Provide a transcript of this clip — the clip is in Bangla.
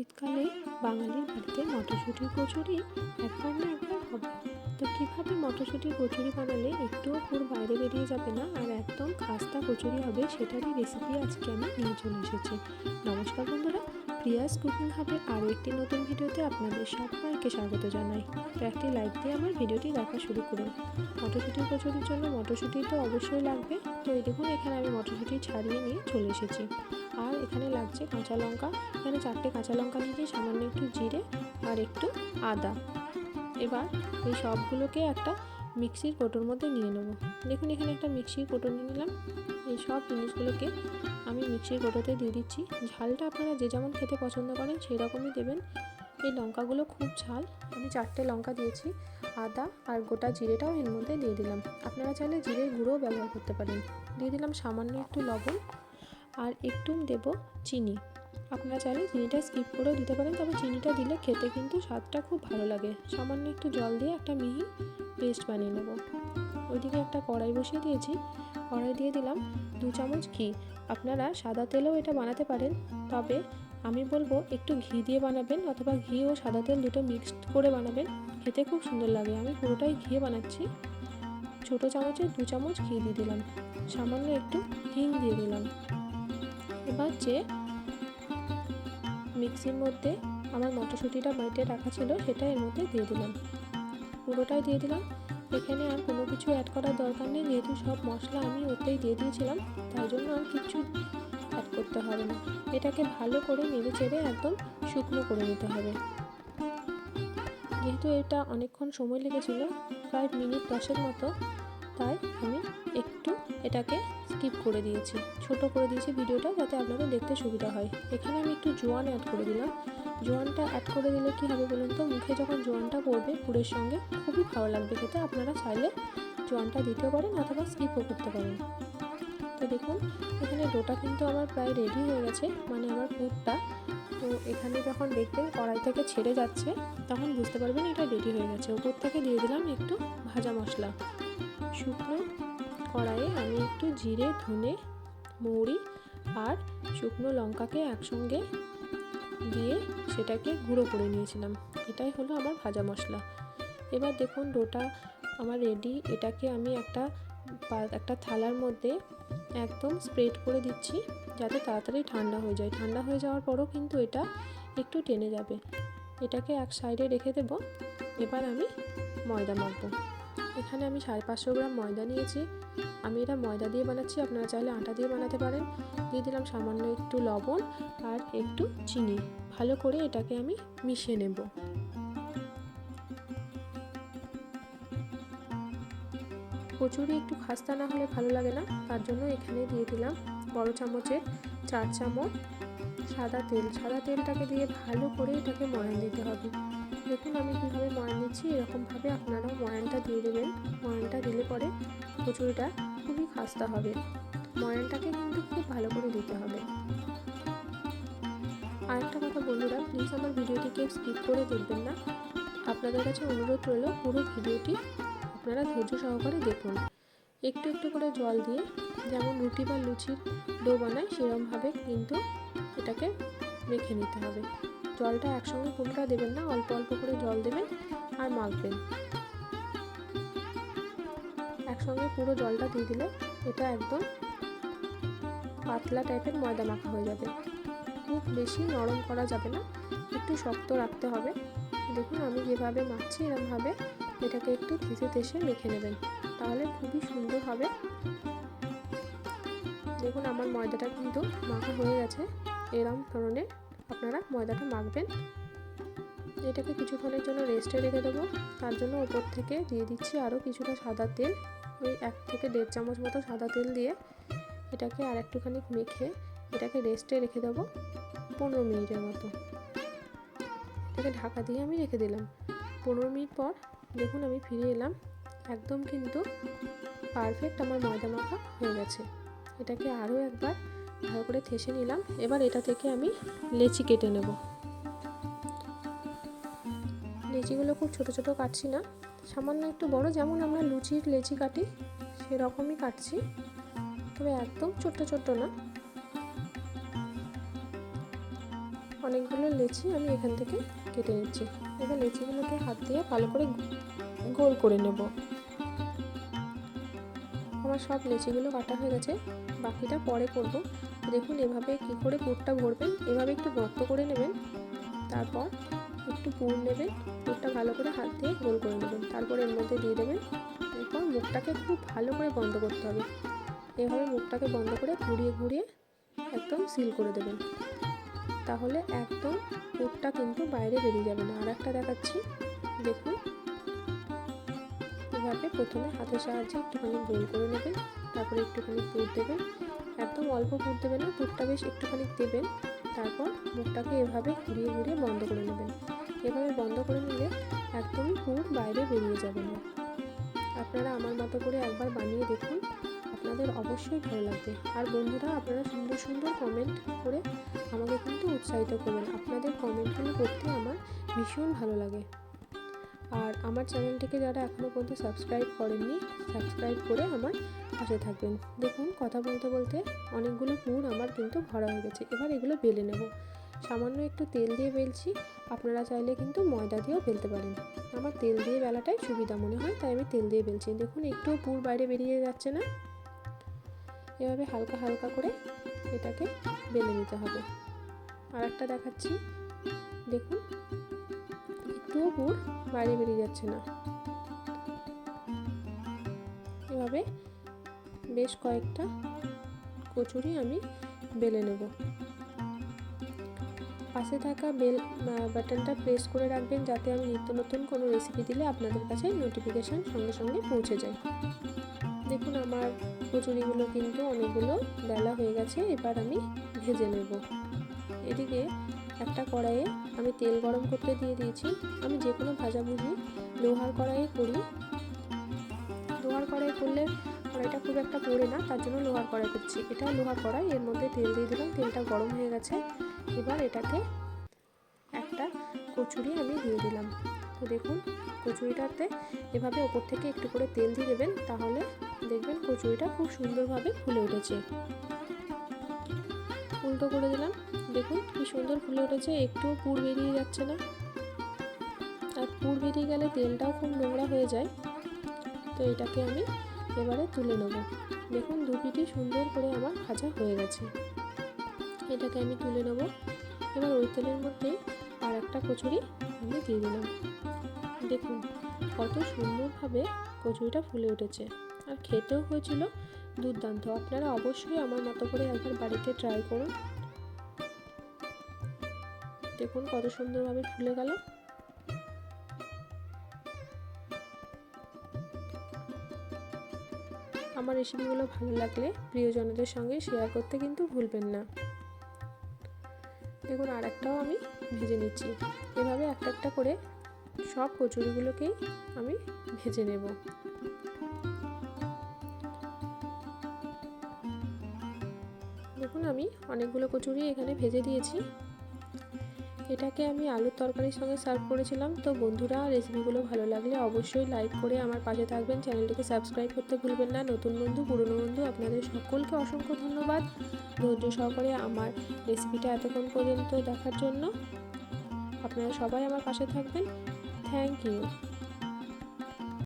শীতকালে বাঙালির বাড়িতে মটরশুঁটির কচুরি একবার না একবার হবে। তো কীভাবে মটরশুঁটির কচুরি বানালে একটুও পুর বাইরে বেরিয়ে যাবে না? আর একদম খাস্তা কচুরি হবে, সেটারই রেসিপি আজকে আমি নিয়ে চলে এসেছি। নমস্কার বন্ধুরা প্রিয়াস কুকিং হাবের আরও একটি নতুন ভিডিওতে আপনাদের সবাইকে স্বাগত জানাই। একটি লাইক দিয়ে আমার ভিডিওটি দেখা শুরু করুন। মটরশুঁটির কচুরির জন্য মটরশুঁটি তো অবশ্যই লাগবে। তো এই দেখুন, এখানে আমি মটরশুঁটি ছাড়িয়ে নিয়ে চলে এসেছি। আর এখানে লাগছে কাঁচা লঙ্কা। এখানে চারটে কাঁচা লঙ্কা নিয়েছি সামান্য একটু জিরে আর একটু আদা। এবার এই সবগুলোকে একটা মিক্সির কোটোর মধ্যে নিয়ে নেব। দেখুন, এখানে একটা মিক্সির কোটো নিয়ে নিলাম। এই সব জিনিসগুলোকে আমি মিক্সির গোটাতে দিয়ে দিচ্ছি। ঝালটা আপনারা যে যেমন খেতে পছন্দ করেন সেই রকমই দেবেন। এই লঙ্কাগুলো খুব ঝাল। আমি চারটে লঙ্কা দিয়েছি, আদা আর গোটা জিরেটাও এর মধ্যে দিয়ে দিলাম। আপনারা চাইলে জিরের গুঁড়োও ব্যবহার করতে পারেন। দিয়ে দিলাম সামান্য একটু লবণ আর একটু দেব চিনি। আপনারা চাইলে চিনিটা স্কিপ করেও দিতে পারেন, তবে চিনিটা দিলে খেতে কিন্তু স্বাদটা খুব ভালো লাগে। সামান্য একটু জল দিয়ে একটা মিহি পেস্ট বানিয়ে নেব। ওইদিকে একটা কড়াই বসিয়ে দিয়েছি। কড়াই দিয়ে দিলাম দু চামচ ঘি। আপনারা সাদা তেলেও এটা বানাতে পারেন, তবে আমি বলব একটু ঘি দিয়ে বানাবেন অথবা ঘি ও সাদা তেল দুটো মিক্সড করে বানাবেন। খেতে খুব সুন্দর লাগে। আমি পুরোটাই ঘিয়ে বানাচ্ছি। ছোটো চামচে দু চামচ ঘি দিয়ে দিলাম। সামান্য একটু হিং দিয়ে দিলাম। এবার যে মিক্সির মধ্যে আমার মটরশুঁটিটা বাড়িতে রাখা ছিল, সেটা এর মধ্যে দিয়ে দিলাম। পুরোটাই দিয়ে দিলাম। এখানে আর কোনো কিছু অ্যাড করার দরকার নেই, যেহেতু সব মশলা আমি ওতেই দিয়ে দিয়েছিলাম, তাই জন্য আর কিছু অ্যাড করতে হবে না। এটাকে ভালো করে নেড়ে চেড়ে একদম শুকনো করে নিতে হবে। যেহেতু এটা অনেকক্ষণ সময় লেগেছিল, প্রায় মিনিট দশের মতো, তাই আমি একটু এটাকে স্কিপ করে দিয়েছি। ছোট করে দিয়েছি ভিডিওটা যাতে আপনাদের দেখতে সুবিধা হয়। এখানে আমি একটু জোয়ান অ্যাড করে দিলাম। জোয়ানটা অ্যাড করে দিলে কী হবে বলুন তো? মুখে যখন জোয়ানটা পড়বে পুরের সঙ্গে, খুবই ভালো লাগবে খেতে। আপনারা চাইলে জোয়ানটা দিতে পারেন অথবা স্কিপও করতে পারেন। তো দেখুন, এখানে ডোটা কিন্তু আমার প্রায় রেডি হয়ে গেছে মানে আমার পুরটা। তো এখানে যখন দেখবেন কড়াই থেকে ছেড়ে যাচ্ছে, তখন বুঝতে পারবেন এটা রেডি হয়ে গেছে। উপর থেকে দিয়ে দিলাম একটু ভাজা মশলা। শুকনো কড়াইয়ে আমি একটু জিরে, ধনে, মৌরি আর শুকনো লঙ্কাকে একসঙ্গে দিয়ে সেটাকে গুঁড়ো করে নিয়েছিলাম। এটাই হলো আমার ভাজা মশলা। এবার দেখুন ডোটা আমার রেডি এটাকে আমি একটা একটা থালার মধ্যে একদম স্প্রেড করে দিচ্ছি যাতে তাড়াতাড়ি ঠান্ডা হয়ে যায়। ঠান্ডা হয়ে যাওয়ার পরও কিন্তু এটা একটু টেনে যাবে। এটাকে এক সাইডে রেখে দেব। এবার আমি ময়দা মাখবো। এখানে আমি সাড়ে পাঁচশো গ্রাম ময়দা নিয়েছি। আমি এটা ময়দা দিয়ে বানাচ্ছি, আপনারা চাইলে আটা দিয়ে বানাতে পারেন। দিয়ে দিলাম সামান্য একটু লবণ আর একটু চিনি। ভালো করে এটাকে আমি মিশিয়ে নেব। কচুরি একটু খাস্তা না হলে ভালো লাগে না, তার জন্য এখানে দিয়ে দিলাম বড় চামচের চার চামচ সাদা তেল। সাদা তেলটাকে দিয়ে ভালো করে এটাকে ময়ান দিতে হবে। দেখুন আমি কীভাবে ময়ান দিচ্ছি এরকমভাবে আপনারাও ময়ানটা দিয়ে দেবেন। ময়ানটা দিলে পরে কচুরিটা খুবই খাস্তা হবে। ময়ানটাকে কিন্তু খুব ভালো করে দিতে হবে। আরেকটা কথা বন্ধুরা প্লিজ আমার ভিডিওটিকে স্কিপ করে দেখবেন না। আপনাদের কাছে অনুরোধ রইল, পুরো ভিডিওটি আপনারা ধৈর্য সহকারে দেখুন। একটু একটু করে জল দিয়ে যেমন রুটি বা লুচির ডো বানায় সেরমভাবে কিন্তু এটাকে মেখে নিতে হবে। জলটা একসঙ্গে পুরোটা দেবেন না, অল্প অল্প করে জল দেবেন আর মাখবেন। একসঙ্গে পুরো জলটা দিয়ে দিলে এটা একদম পাতলা টাইপের ময়দা মাখা হয়ে যাবে। খুব বেশি নরম করা যাবে না, একটু শক্ত রাখতে হবে। দেখুন, আমি যেভাবে মাখছি, এরমভাবে এটাকে একটু থেসে থেসে মেখে নেবেন, তাহলে খুবই সুন্দর হবে। দেখুন, আমার ময়দাটা কিন্তু মাখা হয়ে গেছে, এরম ধরনের আপনারা ময়দাটা মাখবেন। এটাকে কিছুক্ষণের জন্য রেস্টে রেখে দেবো। তার জন্য ওপর থেকে দিয়ে দিচ্ছি আরও কিছুটা সাদা তেল। ওই এক থেকে দেড় চামচ মতো সাদা তেল দিয়ে এটাকে আর একটুখানি মেখে এটাকে রেস্টে রেখে দেবো পনেরো মিনিটের মতো। এটাকে ঢাকা দিয়ে আমি রেখে দিলাম। পনেরো মিনিট পর দেখুন আমি ফিরে এলাম। একদম কিন্তু পারফেক্ট আমার ময়দা মাখা হয়ে গেছে। এটাকে আরও একবার ভালো করে থেসে নিলাম। এবার এটা থেকে আমি লেচি কেটে নেব। লেচিগুলো খুব ছোট ছোট কাটছি না। সামান্য একটু বড়, যেমন আমরা লুচির লেচি কাটি, সেরকমই কাটছি। তবে একদম ছোট্ট ছোট্ট না। অনেকগুলো লেচি আমি এখান থেকে কেটে নিচ্ছি। এবার লেচিগুলোকে হাত দিয়ে ভালো করে গোল করে নেব। আমার সব লেচিগুলো কাটা হয়ে গেছে। বাকিটা পরে করব। দেখুন এভাবে কি করে পুরটা ভরবেন, এভাবে একটু গর্ত করে নেবেন, তারপর একটু পুর নেবেন, পুরটা ভালো করে হাত দিয়ে গোল করে নেবেন, তারপর এর মধ্যে দিয়ে দেবেন এরপর মুখটাকে খুব ভালো করে বন্ধ করতে হবে। এভাবে মুখটাকে বন্ধ করে ঘুরিয়ে ঘুরিয়ে একদম সিল করে দেবেন। তাহলে একদম পুরটা কিন্তু বাইরে বেরিয়ে যাবে না। আর একটা দেখাচ্ছি, দেখুন। এভাবে প্রথমে হাতের সাহায্যে একটুখানি গোল করে নেবেন, তারপরে একটুখানি পুর দেবেন একদম অল্প পুর দেবেন না পুরটা বেশ একটুখানি দেবেন। তারপর মুখটাকে এভাবে ঘুরিয়ে ঘুরিয়ে বন্ধ করে নেবেন। এভাবে বন্ধ করে নিলে একদমই পুর বাইরে বেরিয়ে যাবে না। আপনারা আমার মতো করে একবার বানিয়ে দেখুন। আপনাদের অবশ্যই ভালো লাগবে। আর বন্ধুরা, আপনারা সুন্দর সুন্দর কমেন্ট করে আমাকে কিন্তু উৎসাহিত করবেন। আপনাদের কমেন্টগুলো করতে আমার ভীষণ ভালো লাগে। আর আমার চ্যানেলটিকে যারা এখনও পর্যন্ত সাবস্ক্রাইব করেননি, সাবস্ক্রাইব করে আমার পাশে থাকবেন। দেখুন, কথা বলতে বলতে অনেকগুলো পুর আমার কিন্তু ভরা হয়ে গেছে। এবার এগুলো বেলে নেব। সামান্য একটু তেল দিয়ে বেলছি। আপনারা চাইলে কিন্তু ময়দা দিয়েও বেলতে পারেন। আমার তেল দিয়ে বেলাটাই সুবিধা মনে হয়, তাই আমি তেল দিয়ে বেলছি। দেখুন একটু পুর বাইরে বেরিয়ে যাচ্ছে না। এভাবে হালকা হালকা করে এটাকে বেলে নিতে হবে। আর একটা দেখাচ্ছি। দেখুন পুর বাইরে বেরিয়ে যাচ্ছে না। এভাবে বেশ কয়েকটা কচুরি আমি বেলে নেব। পাশে থাকা বেল বাটনটা প্রেস করে রাখবেন যাতে আমি নিত্য নতুন কোনো রেসিপি দিলে আপনাদের কাছে নোটিফিকেশান সঙ্গে সঙ্গে পৌঁছে যায়। দেখুন, আমার কচুরিগুলো কিন্তু অনেকগুলো বেলা হয়ে গেছে, এবার আমি ভেজে নেব। এদিকে একটা কড়াইয়ে আমি তেল গরম করতে দিয়ে দিয়েছি। আমি যে কোনো ভাজাভুজি লোহার কড়াইয়ে করি। লোহার কড়াই করলে কড়াইটা খুব একটা পড়ে না, তার জন্য লোহার কড়াই করছি। এটা লোহার কড়াই, এর মধ্যে তেল দিয়ে দিলাম। তেলটা গরম হয়ে গেছে। এবার এটাকে একটা কচুরি আমি দিয়ে দিলাম। তো দেখুন, কচুরিটাতে এভাবে ওপর থেকে একটু করে তেল দিয়ে দেবেন, তাহলে দেখবেন কচুরিটা খুব সুন্দরভাবে ফুলে উঠেছে। উল্টো করে দিলাম। দেখুন কি সুন্দর ফুলে উঠেছে, একটুও পুর বেরিয়ে যাচ্ছে না। আর পুর বেরিয়ে গেলে তেলটাও খুব নোংরা হয়ে যায়, তো এটাকে আমি এবারে তুলে নেব। দেখুন দু পিটি সুন্দর করে আমার ভাজা হয়ে গেছে। এটাকে আমি তুলে নেব। এবার ওই তেলের মধ্যে আর একটা কচুরি আমি দিয়ে দিলাম। দেখুন কত সুন্দরভাবে কচুরিটা ফুলে উঠেছে। আর খেতেও হয়েছিল দুর্দান্ত। আপনারা অবশ্যই আমার মতো করে একবার বাড়িতে ট্রাই করুন। দেখুন কত সুন্দরভাবে ফুলে গেল। আমার রেসিপিগুলো ভালো লাগলে প্রিয়জনদের সঙ্গে শেয়ার করতে কিন্তু ভুলবেন না। দেখুন আর একটাও আমি ভেজে নিচ্ছি। এভাবে একটা একটা করে সব কচুরিগুলোকেই আমি ভেজে নেব। দেখুন আমি অনেকগুলো কচুরি এখানে ভেজে দিয়েছি। এটাকে আমি আলুর তরকারির সঙ্গে সার্ভ করেছিলাম। তো বন্ধুরা, রেসিপিগুলো ভালো লাগলে অবশ্যই লাইক করে আমার পাশে থাকবেন। চ্যানেলটিকে সাবস্ক্রাইব করতে ভুলবেন না। নতুন বন্ধু, পুরনো বন্ধু, আপনাদের সকলকে অসংখ্য ধন্যবাদ। ধৈর্য সহকারে আমার রেসিপিটা এতক্ষণ পর্যন্ত দেখার জন্য আপনারা সবাই আমার পাশে থাকবেন। Thank you.